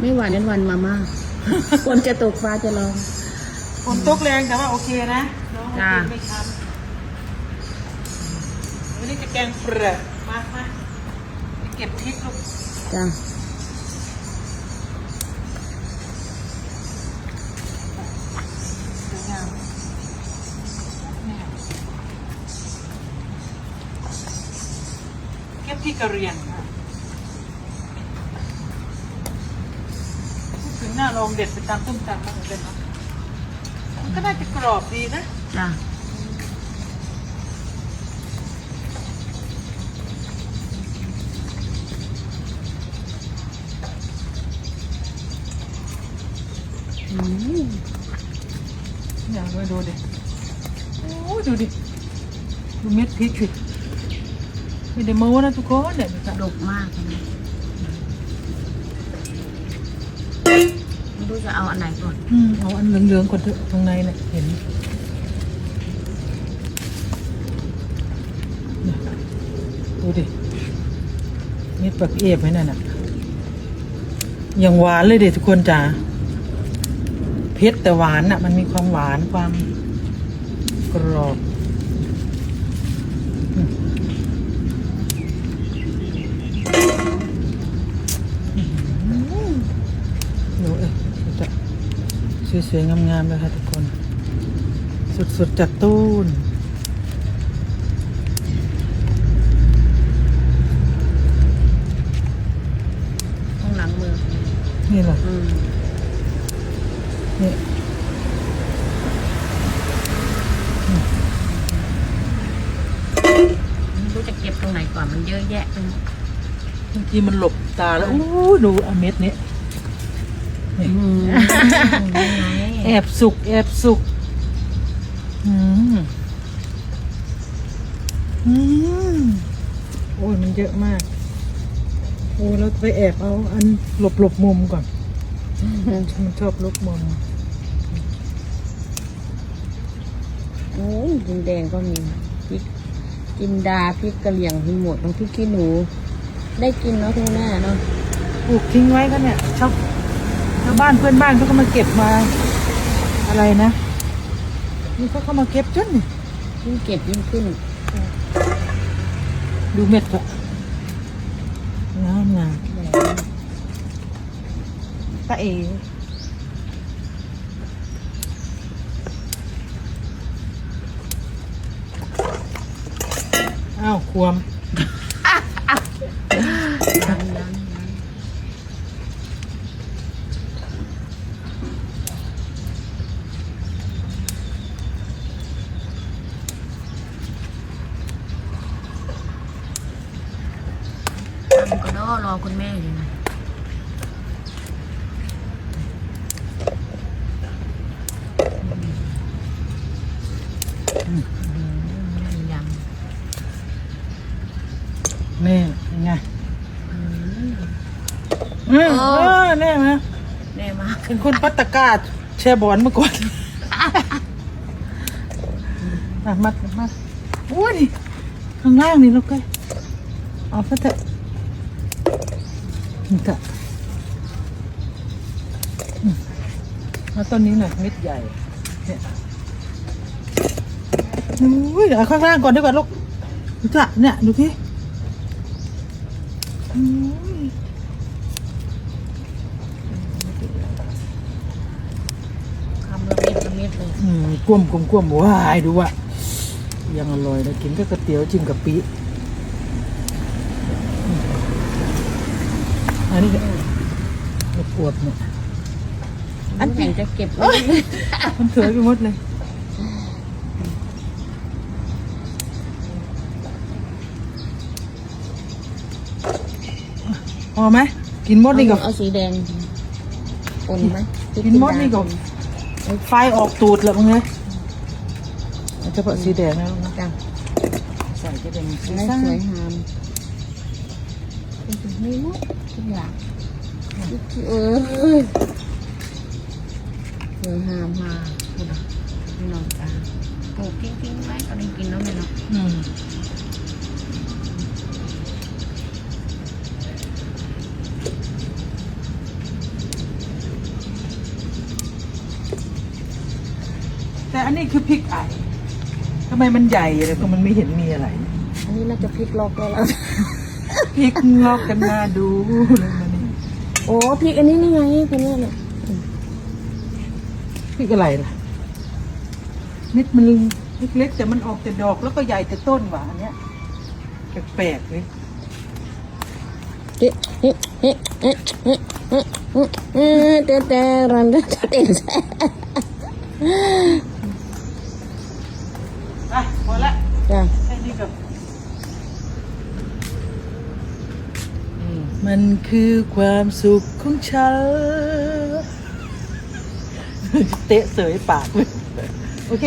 ไม่หวานนั้นวันมาม่าฝนจะตกฟ้าจะร้องฝนตกแรงแต่ว่าโอเคนะน้องจ้าไม่ช้ำวันนี้จะแกงเปลือกมามาไปเก็บพริกลูกจ้ะสวยงามเนี่ยเก็บที่กระเรียนค่ะ น้าลองเด็ดไปตามต้มตำบ้างเลยเนาะมันก็น่าจะกรอบดีนะจ้ะอืมอยากไปดูดิโอ้ยดูดิ ดูเม็ดพริกสิไม่ได้โม้นะทุกคนเนี่ยดูสิ ดกมากเลยนะไม่ รู้จะเอาอันไหนก่อน อืมเอาอันเหลืองๆก่อนเถอะตรงในเนี่ยเห็นเนี่ยดูดิเม็ดปักเอฟไหมนั่นน่ะอย่างหวานเลยเด็ทุกคนจ๋าเผ็ดแต่หวานน่ะ มันมีความหวานความกรอบ สวยๆงามๆเลยค่ะทุกคนสุดๆจากตู้นข้างหลังมือ นี่เหรออืมนี่ไม่รู้จะเก็บตรงไหนก่อนมันเยอะแยะไปหมดบางทีมันหลบตาแล้วโอ้ยดูอะเม็ดนี้อืมนี่ไง แอบสุก แอบสุก อืม อืม โอ้ยมันเยอะมาก โอ้ยเราไปแอบเอา อันหลบหลบมุมก่อน มันชอบหลบมุม โอ้ยกินแดงก็มีพริกกินดาพริกกะเหรี่ยงมีหมดบางพริกขี้หนู ได้กินเนาะทุกหน้าเนาะปลูกทิ้งไว้ก็เนี่ยชาว ชาวบ้านเพื่อนบ้านเขาก็มาเก็บมาอะไรนะนี่เขาก็มาเก็บจนนี่ยิ่งเก็บยิ่งขึ้นดูเม็ดก็งามงามแหมตาเออ้าวควม ยังยังยังทำ ก็รอรอคุณแม่อยู่นะอืมยำนี่ยังไงอืมอืมโอ้เออแน่ไหมแน่มากเป็นคนปัตตกาดแชร์บอลเมื่อก่อนอะมามาโอ้ยนี่ข้างล่างนี่ลูกเอ้ยเอาซะเถอะ นี่เถอะอืมเอาต้นนี้หน่อยเม็ดใหญ่เนี่ยอุ้ยเดี๋ยวเอาข้างล่างก่อนดีกว่าลูกดูจ้ะเนี่ยดูพี่อุ้ยคำละเม็ดละเม็ดเลยอืมกลมกลมกลมว้ายดูว่ะยังอร่อยนะกินก็ก๋วยเตี๋ยวจิ้มกับปีอืม อันนี้ก็ลูกปวดเนี่ยอันไหนจะเก็บไว้มันเถื่อยไปหมดเลยพอไหมกินหมดนี่ก็เอาสีแดงปนไหมกินหมดนี่ก็ไฟออกตูดแล้วมึงเลยเอาเฉพาะสีแดงนะลูกนะจ้ะใส่จะเป็นสีได้ส้มสวยงาม เป็นถุงมือมุกอย่างเอหามนองตาปลูกทิ้งทิ้งไว้ก็ได้กินแล้วไหมเนอืแต่อันนี้คือพริกไอ่ทำไมมันใหญ่เลยก็มันไม่เห็นมีอะไร อันนี้น่าจะพริกลอกแล้ว พริกงอกกันมาดูเลยมันนี่โอ้พริกอันนี้นี่ไงคนนี้เนี่ยพริกอะไรล่ะเม็ดมันเล็กๆแต่มันออกแต่ดอกแล้วก็ใหญ่แต่ต้นหวานเนี้ยแปลกๆเลยเฮ้เฮ้เฮ้เฮ้เฮ้เฮ้เฮ้เต้เต้รันเต้เต้อะพอละจ้ะแค่นี้ก็ มันคือความสุขของฉัน เตะเสยปาก โอเค